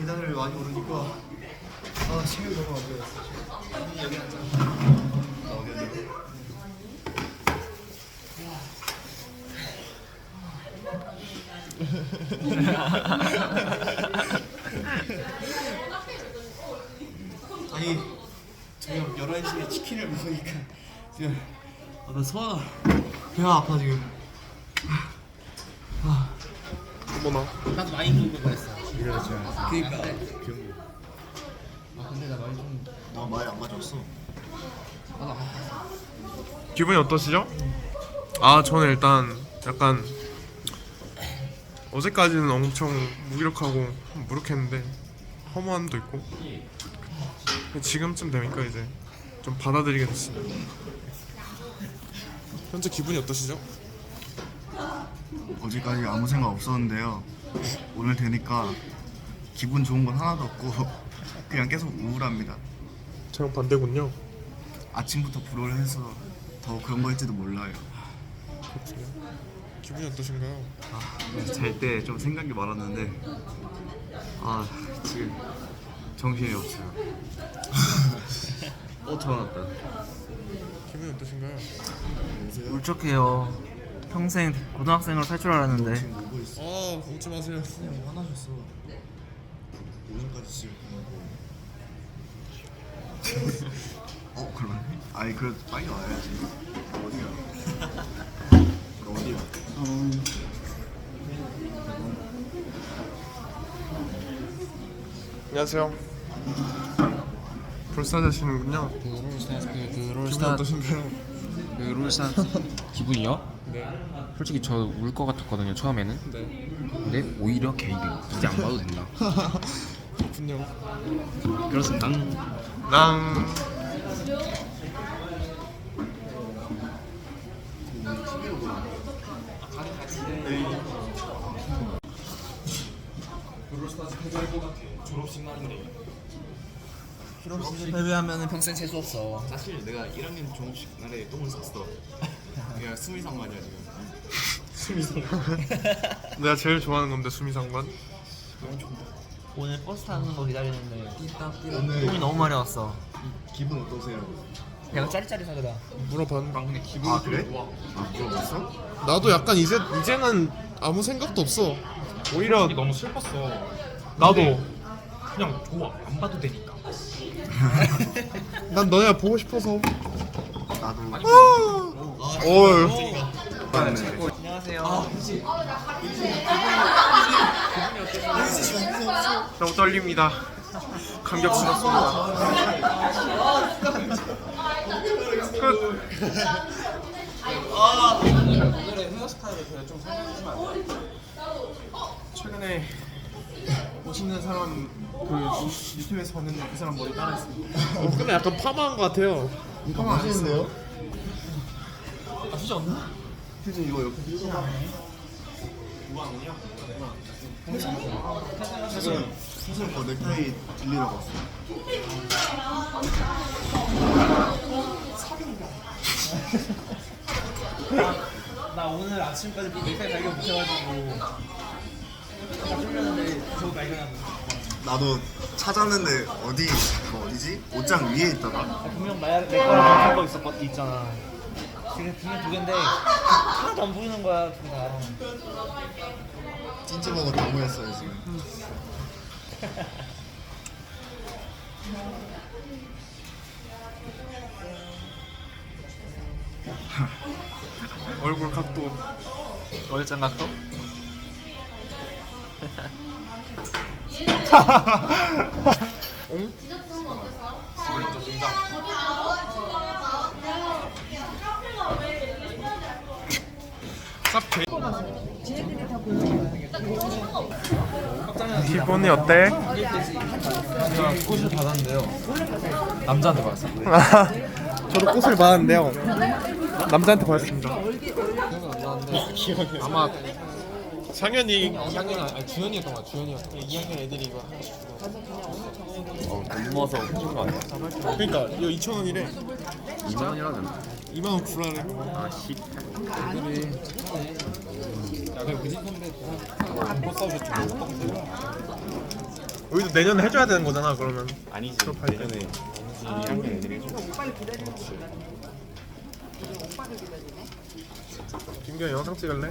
계단을 많이 오르니까 아 체력이 너무 안 좋았어. 여기 앉아. 나 어디 앉아? 아니 지금 11시에 치킨을 먹으니까 지금 아, 나 소화 배가 아파 지금 어머나. 나도 많이 먹는 거였어. 그니까 아 근데 나 많이 좀나 많이 안 가져왔어 기분이 어떠시죠? 아 저는 일단 약간 어제까지는 엄청 무기력하고 무력했는데 허무함도 있고 지금쯤 되니까 이제 좀 받아들이게 됐습니다. 현재 기분이 어떠시죠? 어제까지 아무 생각 없었는데요 오늘 되니까 기분 좋은 건 하나도 없고 그냥 계속 우울합니다 저랑 반대군요. 아침부터 불어를 해서 더 그런 거일지도 몰라요 그렇군요. 기분이 어떠신가요? 잘 때 좀 생각이 많았는데 아 지금 정신이 없어요 어 전화 왔다 기분이 어떠신가요? 울적해요. 평생 고등학생으로 살 줄 알았는데 아 웃지 마세요. 그냥 화나셨어 오전까지 집에 가고 어 그러네 아니 그래도 빨리 와야지 어디야 너 어디야 안녕하세요. 불사자시는군요. 그 롤스타 그, 그 기분이 롤스타? 그 롤스타 기분이요? 네. 솔직히 저 울 것 같았거든요 처음에는 네. 근데 오히려 개이득 이제 안 봐도 된다 그렇군요. 그렇습니다 랑. 패배하면 평생 재수 없어. 사실 내가 1학년 졸업식 날에 똥을 쌌어 그냥 수미상관이야 지금 내가 제일 좋아하는 건데 수미상관. 오늘 버스 타는 거 기다리는데 오늘 똥이 너무 많이 왔어. 기분 어떠세요? 내가 짜릿짜릿하다. 물어봤는데 기분. 아 그래? 아 물어봤어? 나도 약간 이제 이제는 아무 생각도 없어. 오히려 너무 슬펐어. 나도 그냥 좋아. 안 봐도 되니까. 난 너네가 보고 싶어서. 나도 올. 안녕하세요. 너무 떨립니다. 감격 스럽습니다. 끝. 최근에 멋있는 사람 그 유튜브에서 봤는데 그 사람 머리 따라했습니다. 어, 근데 약간 파마한 것 같아요. 이거 맛있는데요? 아 휴지 없나? 휴지 이거 옆에 사실 사실 그 넥타이 들리러 갔어 나 오늘 아침까지 넥타이 발견 못해가지고 쫄렸는데 저거 발견한 나도 찾았는데 어디 그 어디지? 옷장 위에 있더라 분명 나, 내 거랑 같은 거 있었, 있잖아. 지금 분명 두 개인데 하나도 안 보이는 거야, 둘 다. 찐찌 먹어 너무했어요 지금 얼굴 각도. 월장 각도? 쌉 개. 기분이 어때? 꽃을 받았는데요 남자한테 받았어요 저도 꽃을 받았는데요. 남자한테 받았습니다. 아마 상현이 상현이 아니 주현이었던 거야 주현이었던 거야 2학년 애들이 이거 넘어서 훔친 거 아니야? 그러니까 이거 2천 원이래. 2만 원이라는 2만 원 구라래. 아 씨. 애들이 약간 그진 선배 안 싸우셨죠? 우리도 내년에 해줘야 되는 거잖아 그러면 아니지. 내년에 2학년 애들이 해줘 김규현 영상 찍을래?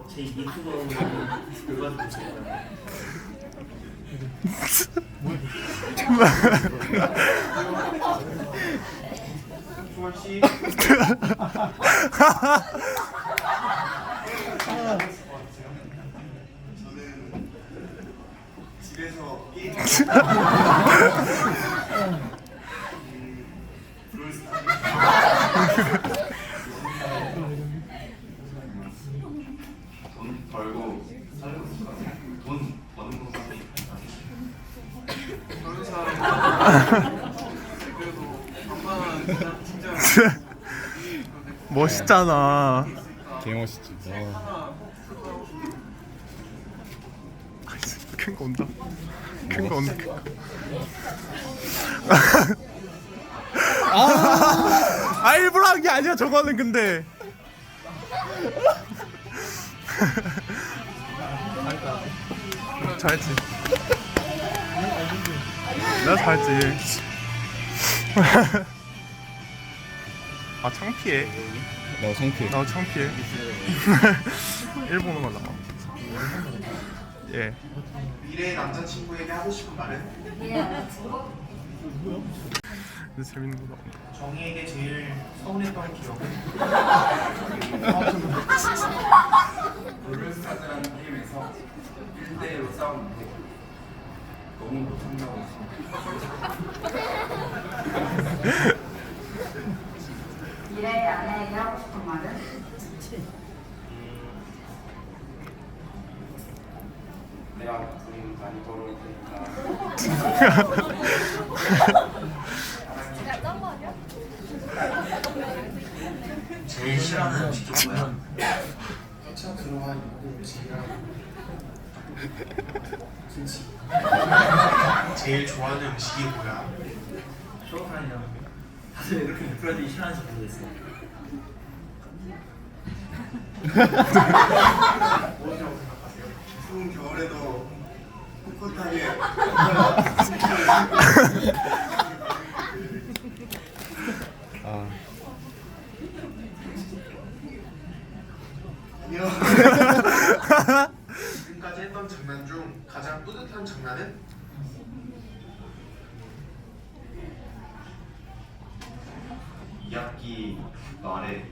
제 유튜버로 결과를 보세요. 멋있잖아. 개 멋있지 큰거 온다. 큰 거 온다. 큰거 아 일부러 한 게 아니야 저거는 근데. 잘했지 내가 잘했지. 아 창피해. 너 성필 나 창피해. 일본어가 나와. 예. 미래의 남자친구에게 하고 싶은 말은? 근데 재밌는 거 나온다 정희에게 제일 서운했던 기억은? 롤스타즈라는 게임에서 1대1로 싸우는데 너무 못한다고 미래의 아내에게 하고 싶은 말은? 내가 돈 많이 벌어올 테니까 제일 싫어하는 음식이? 회차 들어간 있고 음식이랑 김치. 제일 좋아하는 음식이 뭐야? 쇼타임이야. 다들 왜 그렇게 미끄러지기 싫어하는지 모르겠어. 뭐라고 생각하세요? 추운 겨울에도 꿋꿋하게 아 안녕. 지금까지 했던 장난 중 뿌듯한 장난은? 이학기 말에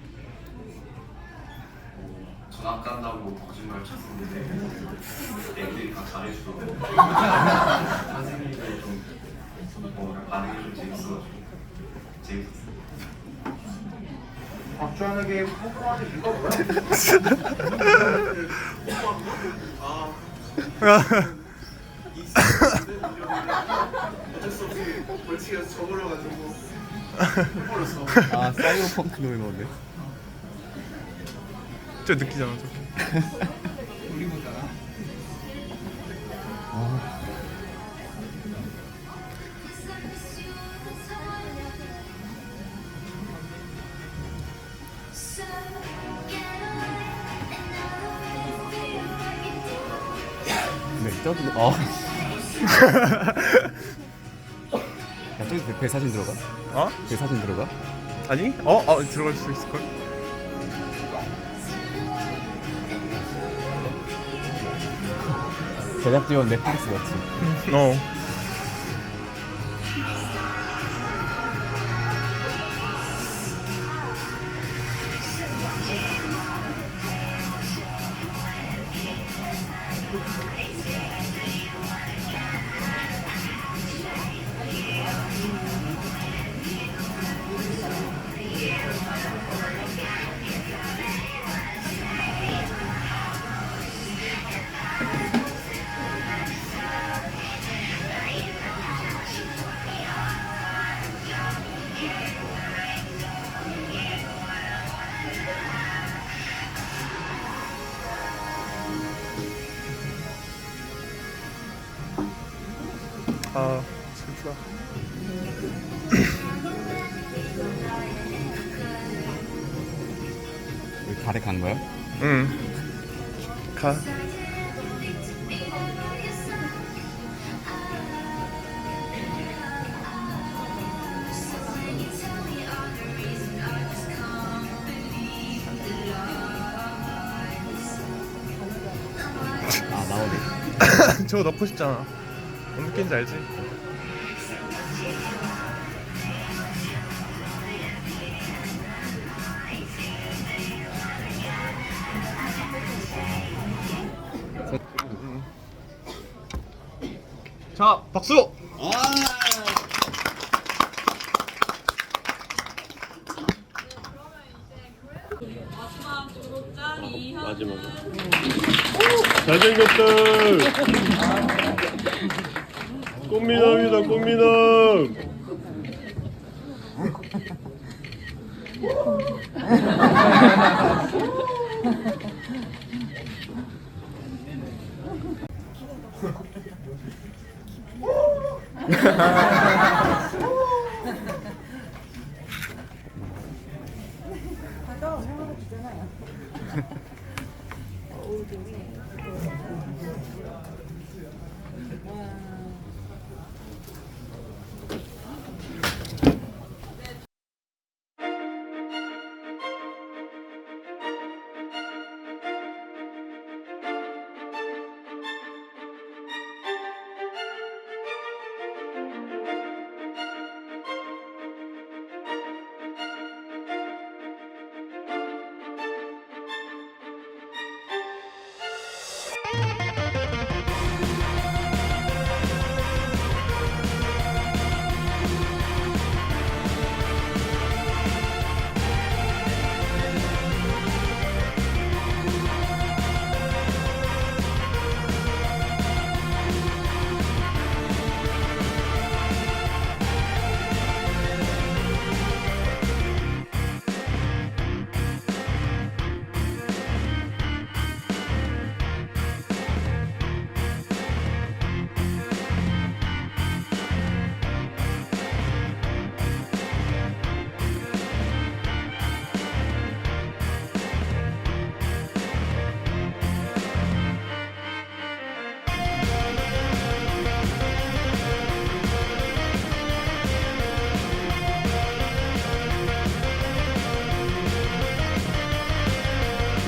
뭐 전학 간다고 거짓말 쳤었는데 애들이 다 잘해주더라고 선생님들 좀 뭐, 반응이 좀 재밌어가지고 재밌었어 박주환에게 뽀뽀하는 이유가 뭐야? 아, 이 어쩔 수 벌칙에서 저버려가지고 뽀뽀했어. 아 사이버펑크 노래 넣었네. 저 느끼잖아 야, 저기 배, 배 사진 들어가? 어? 배 사진 들어가? 아니? 어? 어 들어갈 수 있을걸? 제작 지원 넷플릭스 같지? 어 아 슬프다 여기 달에 간 거야? 응가 아 나오네. 저거 넣고 싶잖아 뭔 느낌인지 알지? 자 박수! 잘생겼다. 꽃미남이다 꽃미남